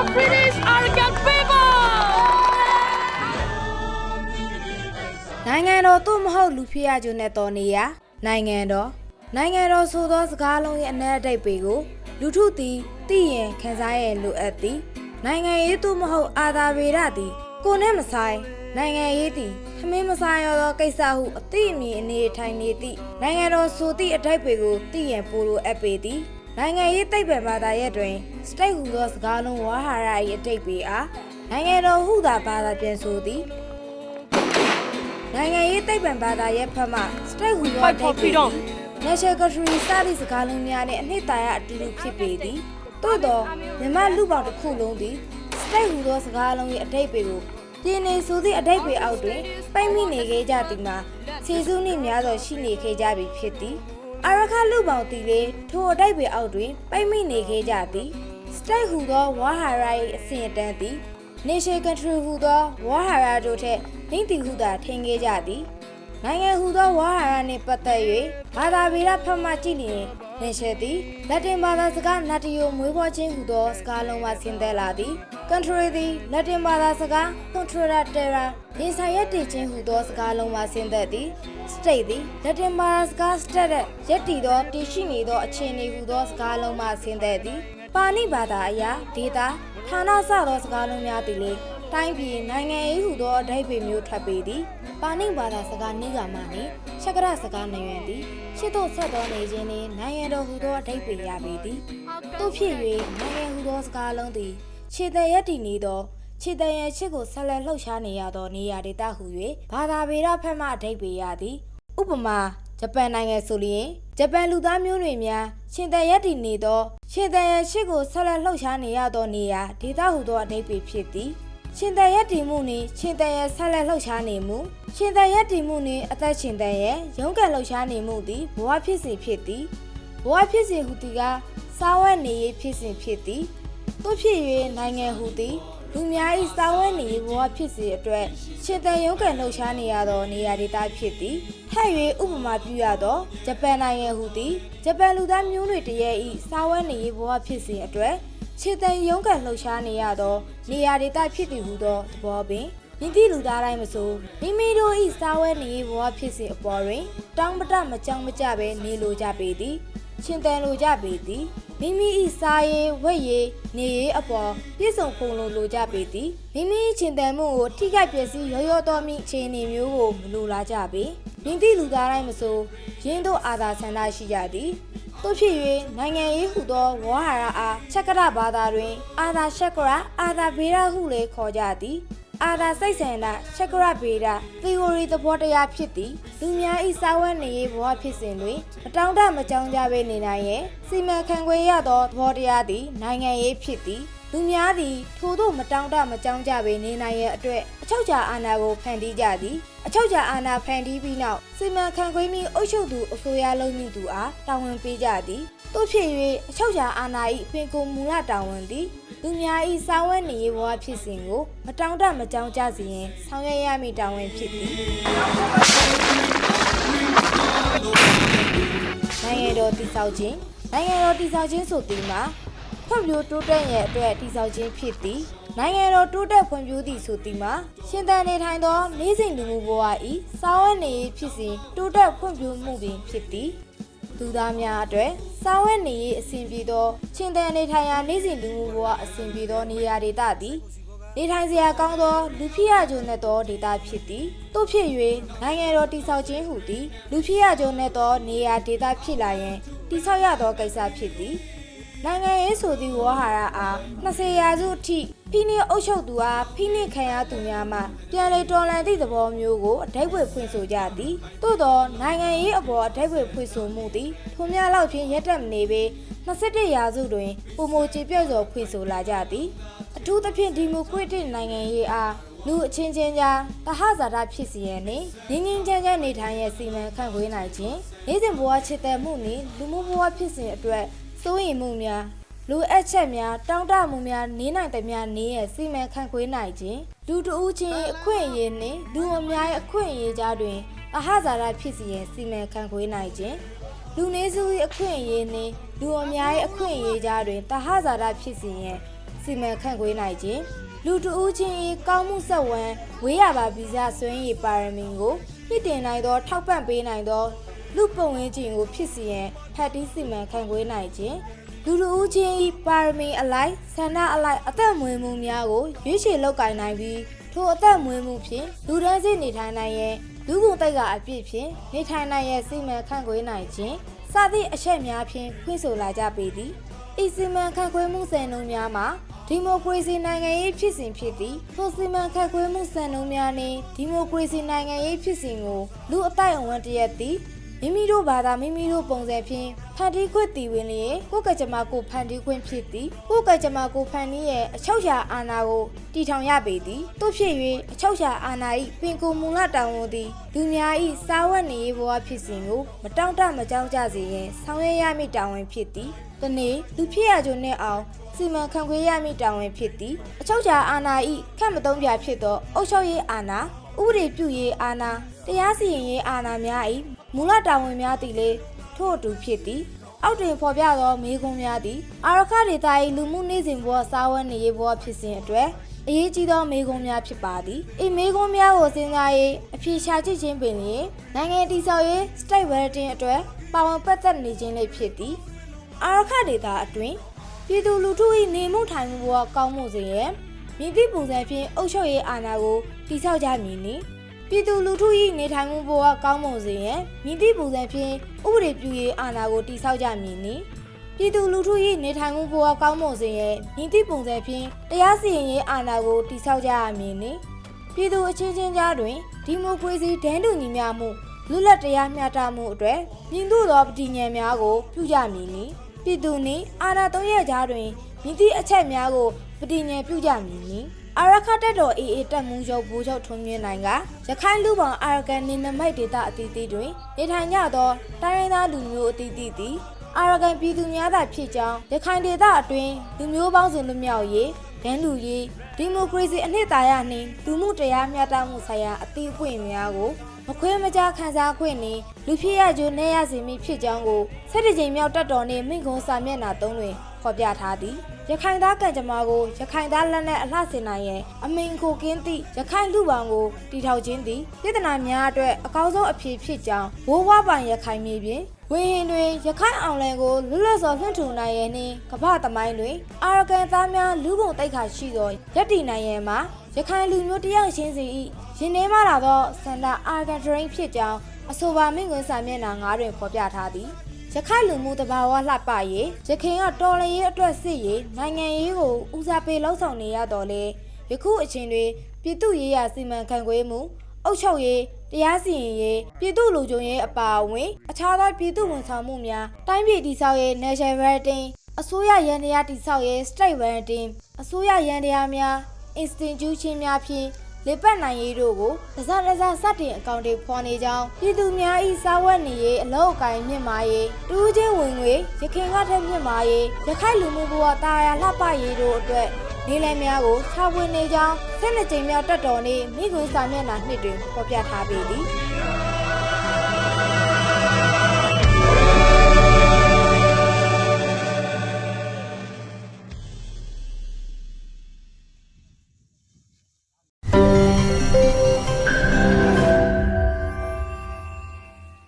to British Argan people နိုင်ငံတော်သူ့မဟုတ်လူဖြစ်ရကြုံတဲ့တော်နေရနိုင်ငံတော်နိုင်ငံတော်ဆိုသောစကားလုံးရဲ့အနက်အတိတ်ပေကိုလူထုသည်သိရင်ခံစားရလိုအပ်သည်နိုင်ငံရေးသူမဟုတ်အာသာဝေဒသည်ကိုနဲ့မဆိုင်နိုင်ငံရေးသည်ထမင်းမဆိုင်ရသောကိစ္စဟုအသိအမြင်အနေထိုင်နေသည့်နိုင်ငံတော်ဆိုသည့်အတိတ်ပေကိုသိရင်ပိုလိုအပ်ပေသည် နိုင်ငံရေးသိပ္ပံဘာသာရပ်တွင်စတိတ်ဟူသောစကားလုံးဝါဟာရ၏အတိတ်ပေအားနိုင်ငံတော်ဟုသာဘာသာပြန်ဆိုသည်နိုင်ငံရေးသိပ္ပံဘာသာရဲ့ဖက်မှစတိတ်ဟူသော Fight for freedom National Secretary စသည့်စကားလုံးများနဲ့အနှစ်သာရအတူတူဖြစ်ပေသည်သို့သောမြန်မာလူပေါင်းတစ်ခုလုံးသည်စတိတ်ဟူသောစကားလုံး၏အတိတ်ပေကိုပြင်းနေဆိုသည့်အတိတ်ပေအောက်တွင်ပိတ်မိနေခဲ့ကြသည်မှာခြေစူးနှင့်များစွာရှိနေခဲ့ကြပြီဖြစ်သည် အရခလူပေါင်းသည်လေထိုအတိတ်ပေအောက်တွင်ပိတ်မိနေခဲ့ကြသည်စတိတ်ဟူသောဝါဟာရ၏အစဉ်အတန်းသည် Nation Country ဟူသောဝါဟာရတို့ထက်နှိမ့်တီဟုသာထင်ခဲ့ကြသည်နိုင်ငံဟူသောဝါဟာရနှင့်ပတ်သက်၍ဘာသာဗေဒဖတ်မှကြည့်လျင်နေရှယ်သည်လက်တင်ဘာသာစကားနတ်တယိုမွေးဖွားခြင်းဟူသောစကားလုံးမှဆင်းသက်လာသည် country သည်လက်တင်ဘာသာစကား contra terra နေဆိုင်ရက်တည်ခြင်းဟူသောစကားလုံးမှဆင်းသက်သည် state သည်လက်တင်ဘာသာစကား state ရက်တည်သောတည်ရှိနေသောအခြေအနေဟူသောစကားလုံးမှဆင်းသက်သည်ပါဠိဘာသာအရာဒေတာဌာနစသောစကားလုံးများသည်လေတိုင်းပြည်နိုင်ငံရေးဟူသောအဓိပ္ပာယ်မျိုးထွက်ပေသည်ပါဠိဘာသာစကားနိဂါမနှင့်ရှက်ကရစကားနယံသည်ရှစ်သို့ဆက်သောနေခြင်းနှင့်နိုင်ငံတော်ဟူသောအဓိပ္ပာယ်ရပေသည်သို့ဖြစ်၍နိုင်ငံဟူသောစကားလုံးသည် ခြေသည်ရက်တည်နေသောခြေသည်ရဲ့ချစ်ကိုဆက်လက်လှုပ်ရှားနေရသောနေရာဒေသဟူ၍ဘာသာဗေဒဖက်မှအဓိပ္ပာယ်ရသည်ဥပမာဂျပန်နိုင်ငံဆိုလျင်ဂျပန်လူသားမျိုးနွယ်များရှင်သန်ရက်တည်နေသောရှင်သန်ရရှိကိုဆက်လက်လှုပ်ရှားနေရသောနေရာဒေသဟုသောအဓိပ္ပာယ်ဖြစ်သည်ရှင်သန်ရက်တည်မှုနှင့်ရှင်သန်ရဆက်လက်လှုပ်ရှားနေမှုရှင်သန်ရက်တည်မှုနှင့်အသက်ရှင်သန်ရရုန်းကန်လှုပ်ရှားနေမှုသည်ဘဝဖြစ်စဉ်ဖြစ်သည်ဘဝဖြစ်စဉ်ဟူသည်ကစားဝတ်နေရေးဖြစ်စဉ်ဖြစ်သည် သို့ဖြစ်၍နိုင်ငံဟူသည်လူများ၏စာဝတ်နေရေးဘဝဖြစ်စေအတွက်ရှင်သန်ရုန်းကန်လှုပ်ရှားနေရသောနေရာဒေသဖြစ်သည်ထပ်၍ဥပမာပြုရသောဂျပန်နိုင်ငံဟူသည်ဂျပန်လူသားမျိုးနွယ်တရဲ့၏စာဝတ်နေရေးဘဝဖြစ်စဉ်အတွက်ရှင်သန်ရုန်းကန်လှုပ်ရှားနေရသောနေရာဒေသဖြစ်သည်ဟုသောသဘောပင်မြင့်သည့်လူသားတိုင်းမဆိုမိမိတို့၏စာဝတ်နေရေးဘဝဖြစ်စဉ်အပေါ်တွင်တောင်းပတမကြောင်မကြဘဲနေလိုကြပေသည် ရှင်တန်လိုကြပေသည်မိမိ၏စားရေးဝက်ရေးနေရေးအပေါ်ပြည့်စုံပုံလိုလိုကြပေသည်မိမိ၏ရှင်တန်မှုကိုထိခိုက်ပျက်စီးရောရောတော်မိအခြေအနေမျိုးကိုမလိုလားကြပေမြင့်သည့်လူသားတိုင်းမဆိုရင်းတို့အာသာဆန္ဒရှိကြသည်တို့ဖြစ်၍နိုင်ငံရေးဟုသောဝါဟာရအားချက်ကရဘာသာတွင် အာသာရှက်ကရအာသာဘေရဟုလည်းခေါ်ကြသည် အာသာစိတ်ဆန္ဒချက်ကရဗေဒ theory သဘောတရားဖြစ်သည်လူများဤစာဝတ်နေရေးဘဝဖြစ်စဉ်တွင်မတောင်းတမကြောင်းကြဘဲနေနိုင်ရဲ့စီမံခန့်ခွဲရသောသဘောတရားသည် နိုင်ငံရေးဖြစ်သည်လူများသည်ထို့သို့မတောင်းတမကြောင်းကြဘဲနေနိုင်ရဲ့အတွက်အချုပ်ချာအာဏာကိုဖန်တီးကြသည်အချုပ်ချာအာဏာဖန်တီးပြီးနောက်စီမံခန့်ခွဲမိအုပ်ချုပ်သူအစိုးရလုံးမိသူအားတာဝန်ပေးကြသည် တို့ဖြစ်၍အချုပ်ချာအာဏာ၏ပင်ကိုမူလတာဝန်သည်လူများဤစာဝတ်နေရေးဘဝဖြစ်စဉ်ကိုမတောင်းတမကြောင်းကြစေရင်ဆောင်ရွက်ရမည့်တာဝန်ဖြစ်သည်နိုင်ငံတော်တည်ဆောက်ခြင်းနိုင်ငံတော်တည်ဆောက်ခြင်းဆိုသည်မှာဖွံ့ဖြိုးတိုးတက်ရဲ့အတွက်တည်ဆောက်ခြင်းဖြစ်သည်နိုင်ငံတော်တိုးတက်ဖွံ့ဖြိုးသည့်ဆိုသည်မှာရှင်သန်နေထိုင်သောနေ့စဉ်လူမှုဘဝဤစာဝတ်နေရေးဖြစ်စဉ်တိုးတက်ဖွံ့ဖြိုးမှုပင်ဖြစ်သည် သူသားများအတွက်စာဝတ်နေရေးအဆင်ပြေသောချင်းတန်နေထိုင်ရာနေ့စဉ်လူမှုဘဝအဆင်ပြေသောနေရာဒေသသည်နေထိုင်စရာကောင်းသောလူဖြစ်ရကြုံနဲ့သောဒေသဖြစ်သည်တို့ဖြစ်၍နိုင်ငံတော်တည်ဆောက်ခြင်းဟုသည်လူဖြစ်ရကြုံနဲ့သောနေရာဒေသဖြစ်လာရန်တည်ဆောက်ရသောကိစ္စဖြစ်သည်နိုင်ငံရေးဆိုသည့်ဝါဟာရအား20ရာစုအထိ ဖိနှိပ်အုပ်ချုပ်သူအားဖိနှိပ်ခံရသူများမှပြန်လည်တော်လှန်သည့်သဘောမျိုးကိုအဓိပ္ပာယ်ဖွင့်ဆိုကြသည်သို့သောနိုင်ငံရေးအပေါ်အဓိပ္ပာယ်ဖွင့်ဆိုမှုသည်ထိုများလောက်ဖြင့်ရက်တက်မနေပေ21ရာစုတွင်ပုံမကျေပြည့်စွာဖွင့်ဆိုလာကြသည်အထူးသဖြင့်ဒီမိုကရက်တစ်နိုင်ငံရေးအားလူအချင်းချင်းကြားတဟဇာတဖြစ်စီရန်နှင့်ငင်းငင်းချမ်းချမ်းနေထိုင်ရစီမံခန့်ခွဲနိုင်ခြင်းနေ့စဉ်ဘဝချစ်တဲ့မှုနှင့်လူမှုဘဝဖြစ်စဉ်အတွက်စိုးရိမ်မှုများ လူအပ်ချက်များတောင်းတမှုများနေနိုင်သည်များနေရဲ့စီမံခန့်ခွဲနိုင်ခြင်းလူတဦးချင်းအခွင့်အရေးနှင့်လူအများရဲ့အခွင့်အရေးကြားတွင်အဟဇာတဖြစ်စီရင်စီမံခန့်ခွဲနိုင်ခြင်းလူနေစု၏အခွင့်အရေးနှင့်လူအများရဲ့အခွင့်အရေးကြားတွင်တဟဇာတဖြစ်စီရင်စီမံခန့်ခွဲနိုင်ခြင်းလူတဦးချင်း၏ကောင်းမှုဆက်ဝံဝေးရပါဗီဇဆွေးရည်ပါရမီကိုမြင့်တင်နိုင်သော ထောက်ပံ့ပေးနိုင်သောလူပုံဝင်းခြင်းကိုဖြစ်စီရန်ဖတ်တီးစီမံခန့်ခွဲနိုင်ခြင်း လူတဦးချင်း၏ပါရမီအလိုက်ဆန္ဒအလိုက်အသက်မွေးမှုများကိုရွေးချယ်လောက်ကင်နိုင်ပြီးထိုအသက်မွေးမှုဖြင့်လူဒန်းစစ်နေထိုင်နိုင်ရန်လူကုန်တိုက်ကအပြည့်ဖြင့်နေထိုင်နိုင်ရန်စီမံခန့်ခွဲနိုင်ခြင်းစသည့်အချက်များဖြင့်ဖွင့်ဆိုလာကြပေသည်ဤစီမံခန့်ခွဲမှုစံနှုန်းများမှာဒီမိုကရေစီနိုင်ငံရေးဖြစ်စဉ်ဖြစ်သည်ထိုစီမံခန့်ခွဲမှုစံနှုန်းများနှင့်ဒီမိုကရေစီနိုင်ငံရေးဖြစ်စဉ်ကိုလူအတိုက်အဝန်တရက်သည် မိမိတို့ဘာသာမိမိတို့ပုံစံဖြင့်ဖန်တီးခွင့်တည်ဝင်လျင်ကိုယ်ကကြမ္မာကိုဖန်တီးခွင့်ဖြစ်သည်ကိုယ်ကကြမ္မာကိုဖန်တီးရဲ့အချုပ်ချာအာဏာကိုတည်ထောင်ရပေသည်တို့ဖြစ်၍အချုပ်ချာအာဏာ၏ပင်ကိုမူလတောင်ဝန်သည်လူများ၏စားဝတ်နေရေးဘဝဖြစ်စဉ်ကိုမတောင့်တမကြောက်ကြစေရန်ဆောင်ရွက်ရမည့်တောင်ဝန်ဖြစ်သည်တနေ့လူဖြစ်ရကြုံနဲ့အောင်စီမံခန့်ခွဲရမည့်တာဝန်ဖြစ်သည်အချုပ်ချာအာဏာဤခန့်မသုံးပြဖြစ်သောအုပ်ချုပ်ရေးအာဏာဥပဒေပြုရေးအာဏာတရားစီရင်ရေးအာဏာများ၏ မူလတာဝန်များသည်လေထို့အတူဖြစ်သည်အောက်တွင်ဖော်ပြသောမေးခွန်းများသည်အာရခဒေတာ၏လူမှုနေ့စဉ်ဘဝစာဝတ်နေရေးဘဝဖြစ်စဉ်အတွက်အရေးကြီးသောမေးခွန်းများဖြစ်ပါသည်။ဤမေးခွန်းများကိုစဉ်းစား၍အဖြေရှာကြည့်ခြင်းပင်လျင်နိုင်ငံတည်ဆောက်ရေး state writing အတွက်ပါဝင်ပတ်သက်နေခြင်းလေးဖြစ်သည်။အာရခဒေတာအတွင်းပြည်သူလူထု၏နေမှုထိုင်မှုဘဝကောင်းမှုစေရန်မြင့်သည့်ပုံစံဖြင့်အုပ်ချုပ်ရေးအာဏာကိုတည်ဆောက်ကြမည်နီ ပြည်သူလူထု၏နေထိုင်မှုဘဝကောင်းမှုစေရန်မြင့်သည့်ပုံစံဖြင့်ဥပဒေပြုရေးအာဏာကိုတည်ဆောက်ကြမည်နီပြည်သူလူထု၏နေထိုင်မှုဘဝကောင်းမှုစေရန်မြင့်သည့်ပုံစံဖြင့်တရားစီရင်ရေးအာဏာကိုတည်ဆောက်ကြရမည်နီပြည်သူအချင်းချင်းကြားတွင်ဒီမိုကရေစီဒန်းတူညီမျှမှုလွတ်လပ်တရားမျှတမှုအတွက်မြင့်သို့သောပဋိညာဉ်များကိုပြုကြမည်နီပြည်သူနှင့်အာဏာသုံးရကြားတွင်မြင့်သည့်အချက်များကိုပဋိဉာဉ်ပြုကြမည်နီ အာရခတက်တော်အေအေတက်မှုရုပ်ဘိုးချုပ်ထွန်းမြင့်နိုင်ကရခိုင်လူပောင်အာရကန်နေနမိတ်ဒေသအသီးသီးတွင်နေထိုင်ကြသောတိုင်းရင်းသားလူမျိုးအသီးသီးသည်အာရကန်ပြည်သူများသာဖြစ်ကြောင်းရခိုင်ဒေသအတွင်းလူမျိုးပေါင်းစုံလူမျိုးရေးဒန်းလူရေးဒီမိုကရေစီအနှစ်သာရနှင့်လူမှုတရားမျှတမှုဆိုင်ရာအသီးအပွင့်များကိုမခွဲမကြားခံစားခွင့်နဲ့လူဖြစ်ရကြိုနေရစီမိဖြစ်ကြောင်းကိုဆက်တစ်ကြိမ်မြောက်တက်တော်နှင့်မိန့်ခွန်းစာမျက်နှာသုံးတွင် ဖော်ပြထားသည်ရခိုင်သားကံကြမ္မာကိုရခိုင်သားလက်နဲ့အလှဆင်နိုင်ရန်အမိန်ကိုကင်းသည့်ရခိုင်လူပောင်ကိုတီထောက်ခြင်းသည်ပြည်ထနာများအတွက်အကောင်းဆုံးအဖြစ်ဖြစ်ကြောင်းဘိုးဘွားပိုင်ရခိုင်မြေပြင်ဝင်းဟင်တွင်ရခိုင်အောင်လန်ကိုလွတ်လပ်စွာလွှင့်ထူနိုင်ရန်နှင့်ကမ္ဘာသမိုင်းတွင်အာရကန်သားများလူကုန်တိုက်ခါရှိသောရက်တည်နိုင်ရန်မှာရခိုင်လူမျိုးတယောက်ချင်းစီ၏ရင်ထဲမှလာသောစန္ဒအာရကန်ဒရိန်ဖြစ်ကြောင်းအဆိုပါမိန့်ခွန်းစာမျက်နှာ9တွင်ဖော်ပြထားသည် ရခိုင်လူမှုတဘာဝလှပရေးရခိုင်ကတော်လရေးအတွက်စစ်ရေးနိုင်ငံရေးကိုဦးစားပေးလှုပ်ဆောင်နေရတော့လေယခုအချိန်တွင်ပြည်သူရေးရာစီမံခန့်ခွဲမှုအုပ်ချုပ်ရေးတရားစီရင်ရေးပြည်သူလူချုပ်ရေးအပါအဝင်အခြားသောပြည်သူဝန်ဆောင်မှုများတိုင်းပြည်တည်ဆောက်ရေး national rating အစိုးရရန်တရားတည်ဆောက်ရေး state rating အစိုးရရန်တရားများ institution များဖြင့် လေပတ်နိုင်ရေးတို့ကိုတစ်စတစ်စစတင်အကောင့်တွေဖော်နေကြောင်းပြည်သူများ၏စားဝတ်နေရေးအလောက်အကိုင်းမြင့်မာရေးတူးချင်းဝင်ငွေရခင်ကထက်မြင့်မာရေးရခိုင်လူမှုဘဝတာယာလှပရေးတို့အတွက်နေလည်များကိုခြားပွင့်နေကြောင်းဆက်နှစ်ကြိမ်မြောက်တက်တော်နေ့မိခွန်းစာမျက်နှာနှစ်တွင်ဖော်ပြထားပေသည်